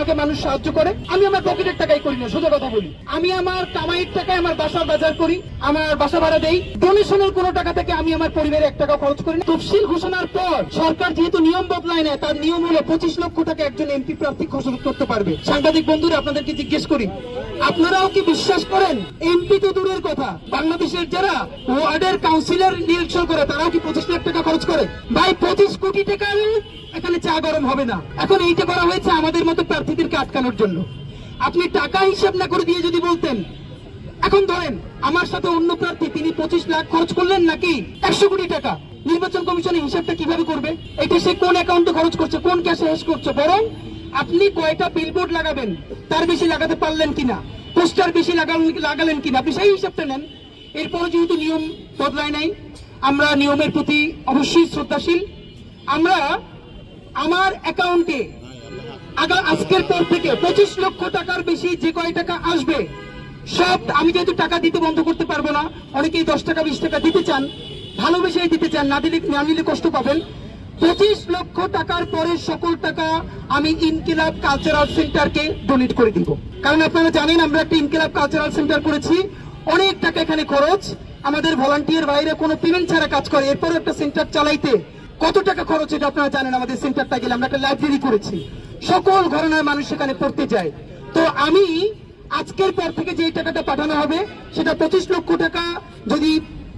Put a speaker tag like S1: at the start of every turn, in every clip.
S1: আমাকে মানুষ সাহায্য করে, আমি আমার পকেটের টাকাই করি না, সোজা কথা বলি। আমি আমার কামাইয়ের টাকায় আমার বাসার বাজার করি, আমার বাসা ভাড়া দেই। ডোনেশনের কোনো টাকা থেকে আমি আমার পরিবারে এক টাকা খরচ করি না। তফসিল ঘোষণার পর সরকার যেহেতু নিয়ম বদলায় না, তার নিয়ম হলো পঁচিশ লক্ষ টাকা একজন এমপি প্রার্থী খরচ করতে পারবে। সাংবাদিক বন্ধুরা, আপনাদেরকে জিজ্ঞেস করি, আপনারাও কি বিশ্বাস করেন এমপি তো দূরের কথা? বাংলাদেশের যারা ওয়ার্ডের কাউন্সিলর নিরীক্ষণ করে, তারাও কি পঁচিশ লাখ টাকা খরচ করে? ভাই, পঁচিশ কোটি টাকা গরম হবে না। এখন এইটা করা হয়েছে আমাদের মতো প্রার্থীদেরকে আটকানোর জন্য। আপনি টাকা হিসাব না করে দিয়ে যদি বলতেন, এখন ধরেন, আমার সাথে অন্য প্রার্থী, তিনি পঁচিশ লাখ খরচ করলেন নাকি? একশো কোটি টাকা। নির্বাচন কমিশনের হিসাবটা কীভাবে করবে? এটা সে কোন অ্যাকাউন্টে খরচ করছে, কোন ক্যাশে হেস করছে? বরং আপনি কয়টা বিলবোর্ড লাগাবেন, তার বেশি লাগাতে পারলেন কিনা? পোস্টার বেশি লাগালেন লাগালেন কিনা? আপনি সেই হিসাবটা নেন। এরপরে যেহেতু নিয়ম বদলায় নাই, আমরা নিয়মের প্রতি অবশ্যই শ্রদ্ধাশীল। আমরা আমার অ্যাকাউন্টে। আগা আজকের পর থেকে পঁচিশ লক্ষ টাকার বেশি যে কয় টাকা আসবে, সব আমি যেহেতু টাকা দিতে বন্ধ করতে পারব না, অনেকেই দশ টাকা, বিশ টাকা দিতে চান, ভালোবেসেই দিতে চান, না দিলে না নিলে কষ্ট পাবেন। পঁচিশ লক্ষ টাকার পরে সকল টাকা আমি ইনকিলাব কালচারাল সেন্টারকে ডোনেট করে দিব। কারণ আপনারা জানেন, আমরা একটা ইনকিলাব কালচারাল সেন্টার করেছি। অনেক টাকা এখানে খরচ। আমাদের ভলান্টিয়ার বাইরে কোনো পেমেন্ট ছাড়া কাজ করে। এরপর একটা সেন্টার চালাইতে কত টাকা খরচ এটা আপনারা জানেন, আমাদের সেন্টারটা গেলে আমরা একটা লাইব্রেরি করেছি। সকল ঘরানার মানুষ সেখানে পড়তে যায়। তো আমি আজকের পর থেকে যে টাকাটা পাঠানো হবে, সেটা পঁচিশ লক্ষ টাকা যদি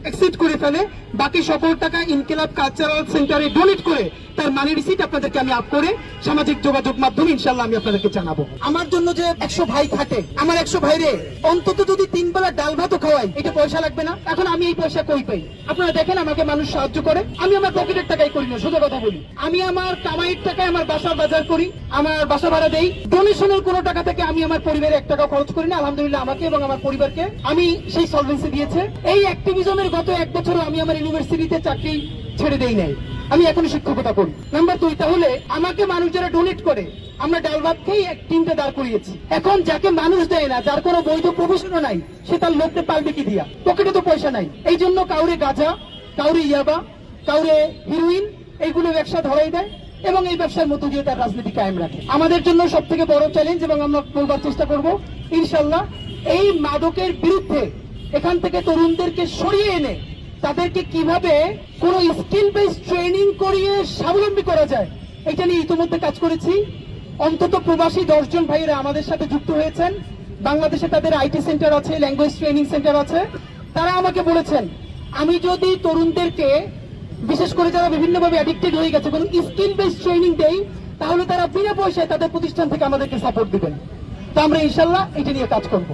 S1: এক্সিড করে ফেলে। বাকি সকল টাকা ইনকিলাব কালচারাল সেন্টারে ডোনেট করে তার মানি রিসিট আপনাদেরকে আমি আপ করে সামাজিক যোগাযোগ মাধ্যমে ইনশাল্লাহ আমি আপনাদেরকে জানাব। আমার জন্য যে একশো ভাই খাটে আমার একশো ভাইরে অন্তত যদি তিন বেলা ডাল ভাতও খাওয়াই, এটা পয়সা লাগবে না? এখন আমি এই পয়সা কই পাই? আপনারা দেখেন আমাকে মানুষ সাহায্য করে। আমি আমার পকেটের টাকাই করি না, সোজা কথা বলি। আমি আমার কামাইয়ের টাকায় আমার বাসা বাজার করি, আমার বাসা ভাড়া দেই। ডোনেশনের কোনো টাকা থেকে আমি আমার পরিবারে এক টাকা খরচ করি না। আলহামদুলিল্লাহ আমাকে এবং আমার পরিবারকে আমি সেই সলভেন্সি দিয়েছে। এই অ্যাক্টিভিজমের গত এক বছরও আমি আমার ইউনিভার্সিটিতে চাকরি ছেড়ে দেই নাই। আমি এখন শিক্ষকতা করি। নাম্বার দুই, তাহলে আমাকে মানুষ যারা ডোনেট করে। আমরা ডাল ভাত খেয়ে এক টিমটা দাঁড় করিয়েছি। এখন যাকে মানুষ দেয় না, যার কোনো বৈধ প্রফেশনও নাই, সে তার লোককে পারবে কি দিয়া? পকেটে তো পয়সা নাই। এই জন্য কাউরে গাঁজা, কাউরে ইয়াবা, কাউরে হিরোইন এইগুলো ব্যবসা ধরাই দেয় এবং এই ব্যবসার মতো দিয়ে তার রাজনীতি কায়েম রাখে। আমাদের জন্য সব থেকে বড় চ্যালেঞ্জ এবং আমরা বলবার চেষ্টা করব, ইনশাল্লাহ, এই মাদকের বিরুদ্ধে এখান থেকে তরুণদেরকে সরিয়ে এনে তাদেরকে কীভাবে কোন স্কিল বেস ট্রেনিং করিয়ে স্বাবলম্বী করা যায়, এটা নিয়ে ইতিমধ্যে কাজ করেছি। অন্তত প্রবাসী দশজন ভাইয়েরা আমাদের সাথে যুক্ত হয়েছেন। বাংলাদেশে তাদের আইটি সেন্টার আছে ল্যাঙ্গুয়েজ ট্রেনিং সেন্টার আছে। তারা আমাকে বলেছেন, আমি যদি তরুণদেরকে, বিশেষ করে যারা বিভিন্নভাবে অ্যাডিক্টেড হয়ে গেছে কোনো স্কিল বেস ট্রেনিং দেই, তাহলে তারা বিনা পয়সায় তাদের প্রতিষ্ঠান থেকে আমাদেরকে সাপোর্ট দিবেন। তো আমরা ইনশাল্লাহ এটা নিয়ে কাজ করব।